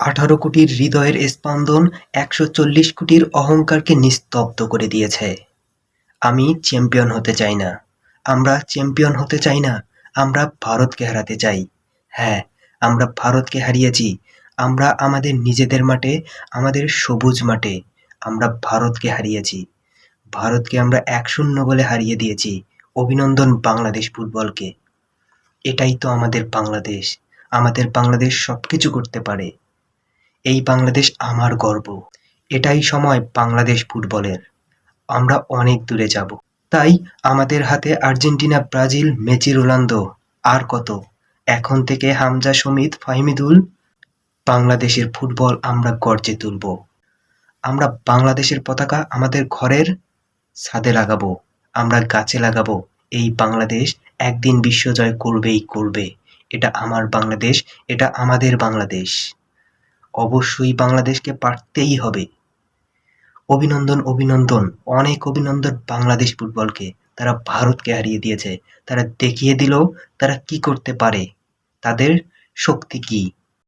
আঠারো কোটির হৃদয়ের স্পন্দন একশো চল্লিশ কোটির অহংকারকে নিস্তব্ধ করে দিয়েছে। আমি চ্যাম্পিয়ন হতে চাই না। আমরা চ্যাম্পিয়ন হতে চাই না। আমরা ভারতকে হারাতে চাই। হ্যাঁ আমরা ভারতকে হারিয়েছি। আমরা আমাদের নিজেদের মাঠে, আমাদের সবুজ মাঠে আমরা ভারতকে হারিয়েছি। ভারতকে আমরা এক শূন্য বলে হারিয়ে দিয়েছি। অভিনন্দন বাংলাদেশ ফুটবলকে। এটাই তো আমাদের বাংলাদেশ। আমাদের বাংলাদেশ সব কিছু করতে পারে। এই বাংলাদেশ আমার গর্ব। এটাই সময় বাংলাদেশ ফুটবলের। আমরা অনেক দূরে যাব। তাই আমাদের হাতে আর্জেন্টিনা, ব্রাজিল মেচি রোনালদো, আর কত? এখন থেকে হামজা সমিত ফাহিমিদুল, বাংলাদেশের ফুটবল আমরা গর্জে তুলব। আমরা বাংলাদেশের পতাকা আমাদের ঘরের ছাদে লাগাবো। আমরা গাছে লাগাবো। এই বাংলাদেশ একদিন বিশ্বজয় করবেই করবে। এটা আমার বাংলাদেশ, এটা আমাদের বাংলাদেশ। অবশ্যই বাংলাদেশকে পারতেই হবে। অভিনন্দন অভিনন্দন, অনেক অভিনন্দন বাংলাদেশ ফুটবলকে। তারা ভারতকে হারিয়ে দিয়েছে। তারা দেখিয়ে দিল তারা কি করতে পারে? তাদের শক্তি কি?